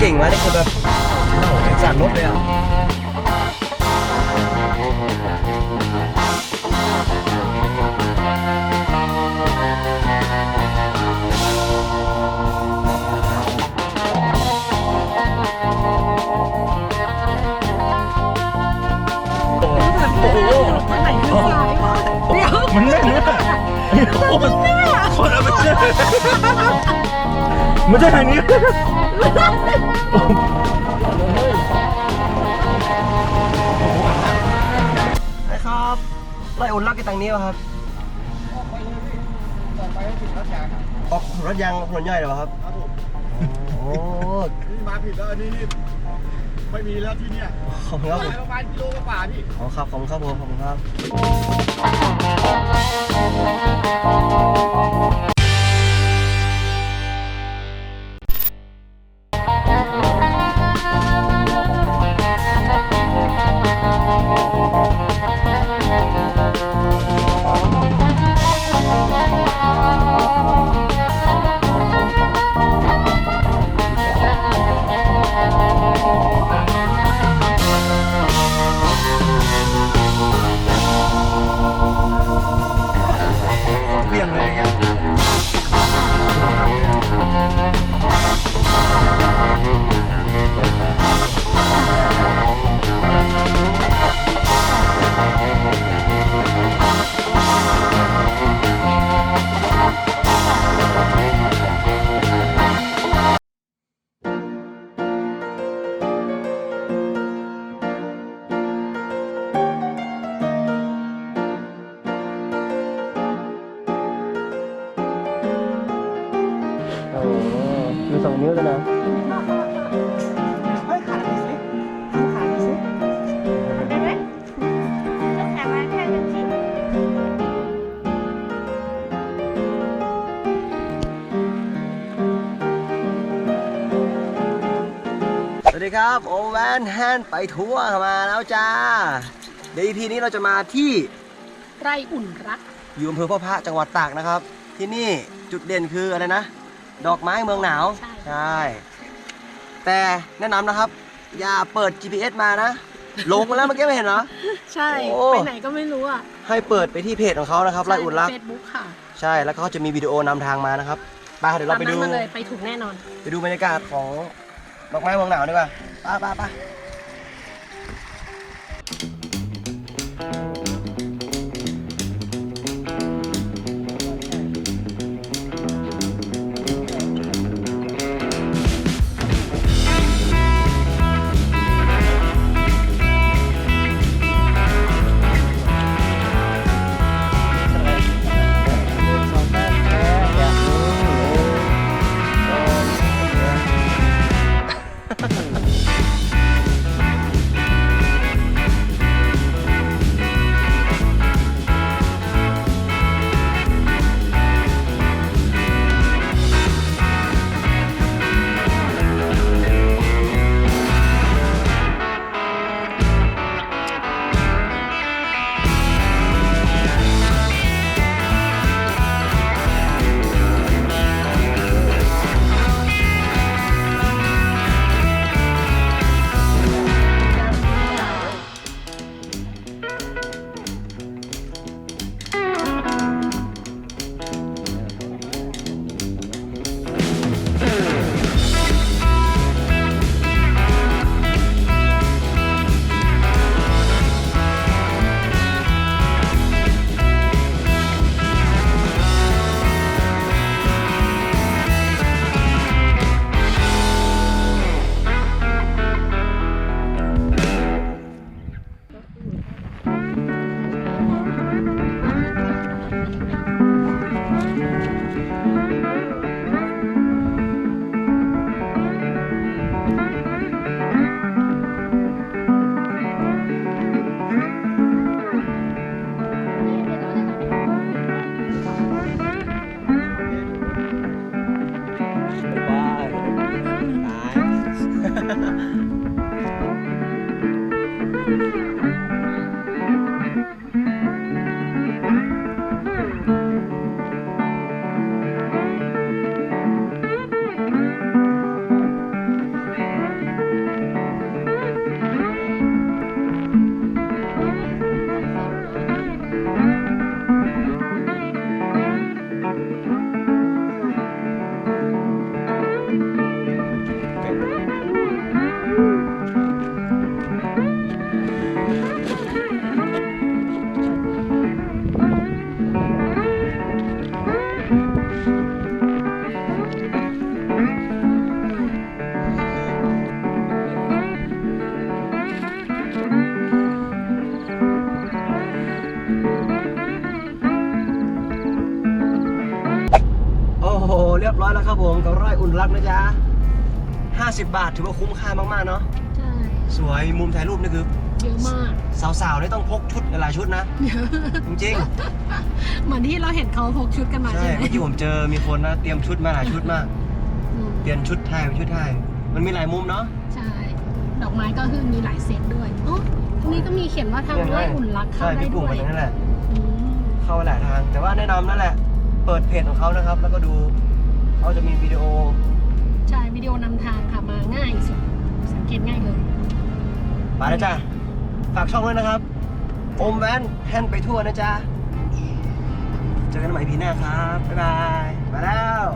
เก่งวะนี่คือแบบโอ้โหเป็นสั่นรถเลยอะ คตรโคตรเอาไปเจอมันจะทางนี้ไอ้ครับไล่อุ่นลักกันทางนี้วะครับออกรถยางถนนใหญ่เหรอครับ ครับผม โอ้ นี่มาผิดแล้วอันนี้นี่ ไม่มีแล้วที่เนี่ยขอบคุณครับผมประมาณกิโลกว่าๆพี่อ๋อครับขอบคุณครับผมขอบคุณครับ สองนิ้วด้วยนะเฮ้ยขาดไปสิเอาขาดไปสิได้ไหมต้องแข่งมาแค่กันสิสวัสดีครับโอแวนแฮนไปทัวร์มาแล้วจ้าเดี๋ยว EP นี้เราจะมาที่ไรอุ่นรัก อยู่อำเภอพ่อพระจังหวัดตากนะครับ ที่นี่จุดเด่นคืออะไรนะ ดอกไม้เมืองหนาวใช่ ใช่ แต่แนะนำนะครับ อย่าเปิด GPS มานะลงมาแล้วเมื่อกี้ไม่เห็นเหรอ ใช่ โอ้ ไปไหนก็ไม่รู้อะให้เปิดไปที่เพจของเขานะครับไล่อุ่นรัก เฟซบุ๊กค่ะใช่แล้วก็เขาจะมีวิดีโอนำทางมานะครับไปเดี๋ยวเราตามไปนั้ดูนมาเลยไปถูกแน่นอน ไปดูบรรยากาศของดอกไม้เมืองหนาวดีกว่าไป้าป้าป้า ハハハ。 แล้วครับผมกับไร่อุ่นรักนะจ๊ะ50 บาทถือว่าคุ้มค่ามากๆเนาะใช่สวยมุมถ่ายรูปนี่คือเยอะมากสาวๆนี่ต้องพกชุดหลายๆชุดนะจริงเหมือนที่เราเห็นเขาพกชุดกันๆมาใช่ใช่ไหมเมื่อกี้ผมเจอมีคนนะเตรียมชุดมาหลายชุดมาก อืมเปลี่ยนชุดไทยเป็นชุดไทย มันมีหลายมุมเนาะ ใช่ ดอกไม้ก็คือมีหลายเซตด้วยอ๋อตรงนี้ก็มีเขียนว่าทางไร่อุ่นรักเข้าใช่ได้พี่ปุ่ด้มวยไปตรงนั้นแหละ อืมเข้าไปหลายทาง แต่ว่าแนะนำนั่นแหละ เปิดเพจของเขานะครับ แล้วก็ดู เขาจะมีวิดีโอ ใช่วิดีโอนำทางค่ะมาง่ายสุดสังเกตง่ายเลยมาแล้วจ้ะฝากช่องด้วยนะครับโอมแวนแฮนไปทั่วนะจ๊ะเจอกันใหม่พีหน้าครับ บ๊ายบาย มาแล้ว